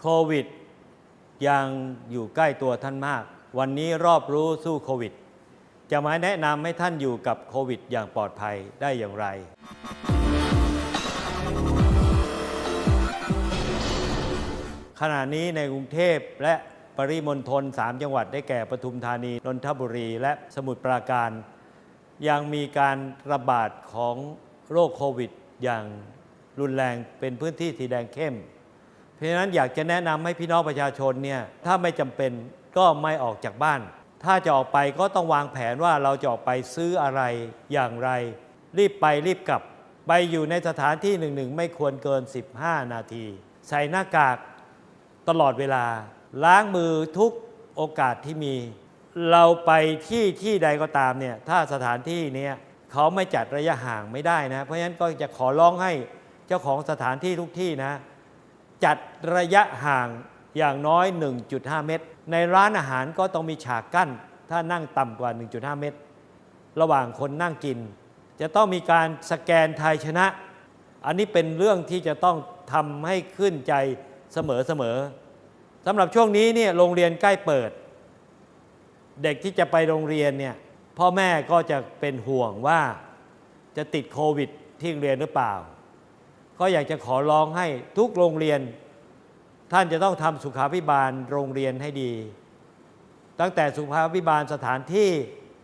โควิด ยังอยู่ใกล้ตัวท่านมาก วันนี้รอบรู้สู้โควิด จะมาแนะนำให้ท่านอยู่กับโควิด อย่างปลอดภัยได้อย่างไร ขณะนี้ในกรุงเทพและปริมณฑล3จังหวัดได้แก่ปทุมธานี นนทบุรี และสมุทรปราการ ยังมีการระบาดของโรคโควิด อย่างรุนแรงเป็นพื้นที่สีแดงเข้ม เพราะฉะนั้นอยากจะแนะนำให้พี่น้องประชาชนเนี่ยถ้าไม่จำเป็นก็ไม่ออกจากบ้าน ถ้าจะออกไปก็ต้องวางแผนว่าเราจะออกไปซื้ออะไรอย่างไร รีบไปรีบกลับ ไปอยู่ในสถานที่หนึ่งหนึ่งไม่ควรเกิน 15 นาที ใส่หน้ากากตลอดเวลา ล้างมือทุกโอกาสที่มี เราไปที่ที่ใดก็ตามเนี่ยถ้าสถานที่นี้เขาไม่จัดระยะห่างไม่ได้นะ เพราะฉะนั้นก็จะขอร้องให้เจ้าของสถานที่ทุกที่นะ จัดระยะห่างอย่างน้อย 1.5 เมตร ในร้านอาหารก็ต้องมีฉากกั้น ถ้านั่งต่ำกว่า 1.5 เมตร ระหว่างคนนั่งกิน จะต้องมีการสแกนไทยชนะ อันนี้เป็นเรื่องที่จะต้องทำให้ขึ้นใจเสมอๆสำหรับช่วงนี้เนี่ยโรงเรียนใกล้เปิด เด็กที่จะไปโรงเรียนเนี่ยพ่อแม่ก็จะเป็นห่วงว่าจะติดโควิดที่โรงเรียนหรือเปล่า ก็อยากจะขอร้องให้ทุกโรงเรียน ท่านจะต้องทำสุขาพิบาลโรงเรียนให้ดี ตั้งแต่สุขาพิบาลสถานที่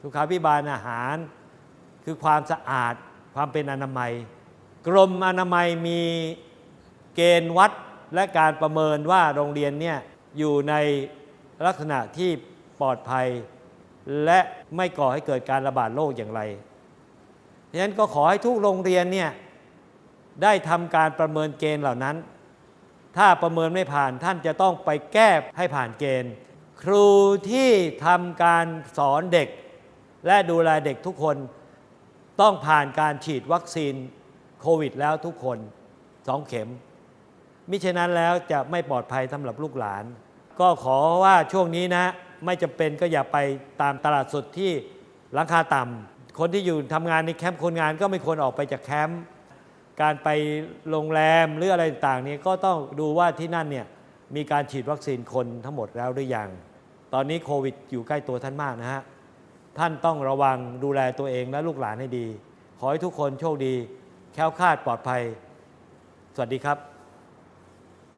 สุขาพิบาลอาหาร คือความสะอาดความเป็นอนามัย กรมอนามัยมีเกณฑ์วัดและการประเมินว่าโรงเรียนเนี่ยอยู่ในลักษณะที่ปลอดภัย และไม่ก่อให้เกิดการระบาดโรคอย่างไรฉะนั้นก็ขอให้ทุกโรงเรียนเนี่ย ได้ทำการประเมินเกณฑ์เหล่านั้น ถ้าประเมินไม่ผ่านท่านจะต้องไปแก้ให้ผ่านเกณฑ์ ครูที่ทำการสอนเด็ก และดูแลเด็กทุกคน ต้องผ่านการฉีดวัคซีนโควิดแล้วทุกคนสองเข็ม มิฉะนั้นแล้วจะไม่ปลอดภัยสำหรับลูกหลาน ก็ขอว่าช่วงนี้นะ ไม่จำเป็นก็อย่าไปตามตลาดสดที่ราคาต่ำคนที่อยู่ทำงานในแคมป์คนงานก็ไม่ควรออกไปจากแคมป์ การไปโรงแรมหรืออะไรต่างๆนี่ก็ต้องดูว่าที่นั่นเนี่ยมีการฉีดวัคซีนคนทั้งหมดแล้วหรือยัง ตอนนี้โควิดอยู่ใกล้ตัวท่านมากนะฮะ ท่านต้องระวังดูแลตัวเองและลูกหลานให้ดี ขอให้ทุกคนโชคดี แค้วคาดปลอดภัย สวัสดีครับ